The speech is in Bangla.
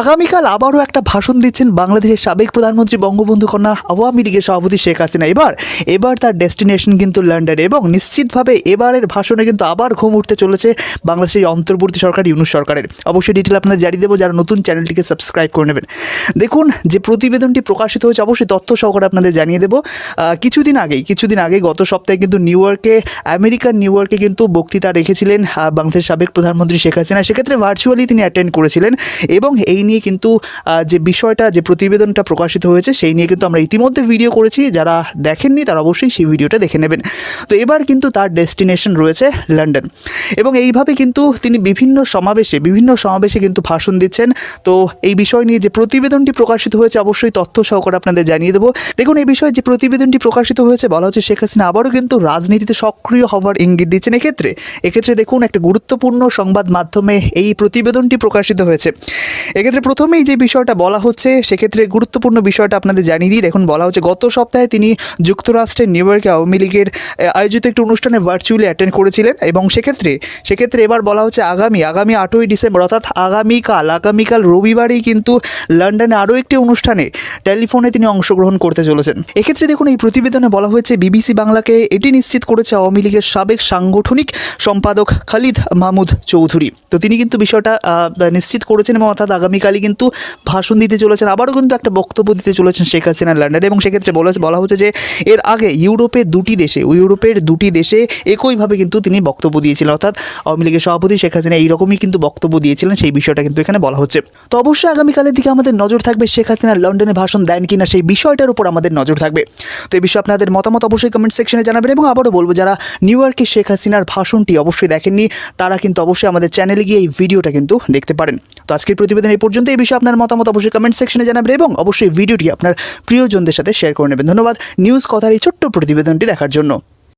আগামীকাল আবারও একটা ভাষণ দিচ্ছেন বাংলাদেশের সাবেক প্রধানমন্ত্রী বঙ্গবন্ধু কন্যা আওয়ামী লীগের সভাপতি শেখ হাসিনা। এবার এবার তার ডেস্টিনেশন কিন্তু লন্ডন এবং নিশ্চিতভাবে এবারের ভাষণে কিন্তু আবার ঘুম উঠতে চলেছে বাংলাদেশের অন্তর্বর্তী সরকার, ইউনুস সরকারের। অবশ্যই ডিটেল আপনাদের জানিয়ে দেবো, যারা নতুন চ্যানেলটিকে সাবস্ক্রাইব করে নেবেন। দেখুন, যে প্রতিবেদনটি প্রকাশিত হয়েছে, অবশ্যই তথ্য সহকারে আপনাদের জানিয়ে দেবো। কিছুদিন আগেই, কিছুদিন আগে, গত সপ্তাহে কিন্তু নিউ ইয়র্কে, আমেরিকার নিউ ইয়র্কে কিন্তু বক্তৃতা রেখেছিলেন বাংলাদেশের সাবেক প্রধানমন্ত্রী শেখ হাসিনা। সেক্ষেত্রে ভার্চুয়ালি তিনি অ্যাটেন্ড করেছিলেন এবং এই নিয়ে কিন্তু যে বিষয়টা, যে প্রতিবেদনটা প্রকাশিত হয়েছে, সেই নিয়ে কিন্তু আমরা ইতিমধ্যে ভিডিও করেছি। যারা দেখেননি, তারা অবশ্যই সেই ভিডিওটা দেখে নেবেন। তো এবার কিন্তু তার ডেস্টিনেশন রয়েছে লন্ডন এবং এইভাবে কিন্তু তিনি বিভিন্ন সমাবেশে বিভিন্ন সমাবেশে কিন্তু ভাষণ দিচ্ছেন। তো এই বিষয় নিয়ে যে প্রতিবেদনটি প্রকাশিত হয়েছে, অবশ্যই তথ্য সহকারে আপনাদের জানিয়ে দেবো। দেখুন, এই বিষয়ে যে প্রতিবেদনটি প্রকাশিত হয়েছে, বলা হচ্ছে শেখ হাসিনা আবারও কিন্তু রাজনীতিতে সক্রিয় হওয়ার ইঙ্গিত দিচ্ছেন। এক্ষেত্রে এক্ষেত্রে দেখুন, একটা গুরুত্বপূর্ণ সংবাদ মাধ্যমে এই প্রতিবেদনটি প্রকাশিত হয়েছে। এক্ষেত্রে প্রথমেই যে বিষয়টা বলা হচ্ছে, সেক্ষেত্রে গুরুত্বপূর্ণ বিষয়টা আপনাদের জানিয়ে দিই। দেখুন, বলা হচ্ছে, গত সপ্তাহে তিনি যুক্তরাষ্ট্রের নিউ ইয়র্কে আওয়ামী লীগের আয়োজিত একটি অনুষ্ঠানে ভার্চুয়ালি অ্যাটেন্ড করেছিলেন এবং সেক্ষেত্রে সেক্ষেত্রে এবার বলা হচ্ছে আগামী আগামী আটই ডিসেম্বর, অর্থাৎ আগামীকাল আগামীকাল রবিবারেই কিন্তু লন্ডনে আরও একটি অনুষ্ঠানে টেলিফোনে তিনি অংশগ্রহণ করতে চলেছেন। এক্ষেত্রে দেখুন, এই প্রতিবেদনে বলা হয়েছে, বিবিসি বাংলাকে এটি নিশ্চিত করেছে, আওয়ামী লীগের সাবেক সাংগঠনিক সম্পাদক খালিদ মাহমুদ চৌধুরী। তো তিনি কিন্তু বিষয়টা নিশ্চিত করেছেন এবং অর্থাৎ আগামীকালই কিন্তু ভাষণ দিতে চলেছেন, আবারও কিন্তু একটা বক্তব্য দিতে চলেছেন শেখ হাসিনা লন্ডনে এবং সেক্ষেত্রে বলা বলা হচ্ছে যে এর আগে ইউরোপের দুটি দেশে, ইউরোপের দুটি দেশে একইভাবে কিন্তু তিনি বক্তব্য দিয়েছিলেন। অর্থাৎ আওয়ামী লীগের সভাপতি শেখ হাসিনা এইরকমই কিন্তু বক্তব্য দিয়েছিলেন, সেই বিষয়টা কিন্তু এখানে বলা হচ্ছে। তো অবশ্যই আগামীকালের দিকে আমাদের নজর থাকবে শেখ হাসিনা লন্ডনে ভাষণ দেন কিনা, সেই বিষয়টার উপর আমাদের নজর থাকবে। তো এই বিষয়ে আপনাদের মতামত অবশ্যই কমেন্ট সেকশনে জানাবেন এবং আবারও বলব, যারা নিউ ইয়র্কে শেখ হাসিনার ভাষণটি অবশ্যই দেখেননি, তারা কিন্তু অবশ্যই আমাদের চ্যানেলে গিয়ে এই ভিডিওটা কিন্তু দেখতে পারেন। তো আজকের প্রতিবেদন এই পর্যন্ত এই বিষয়ে আপনার মতামত অবশ্যই কমেন্ট সেকশনে জানাবেন এবং অবশ্যই ভিডিওটি আপনার প্রিয়জনদের সাথে শেয়ার করে নেবেন। ধন্যবাদ। নিউজ কথার এই ছোট্ট প্রতিবেদনটি দেখার জন্য।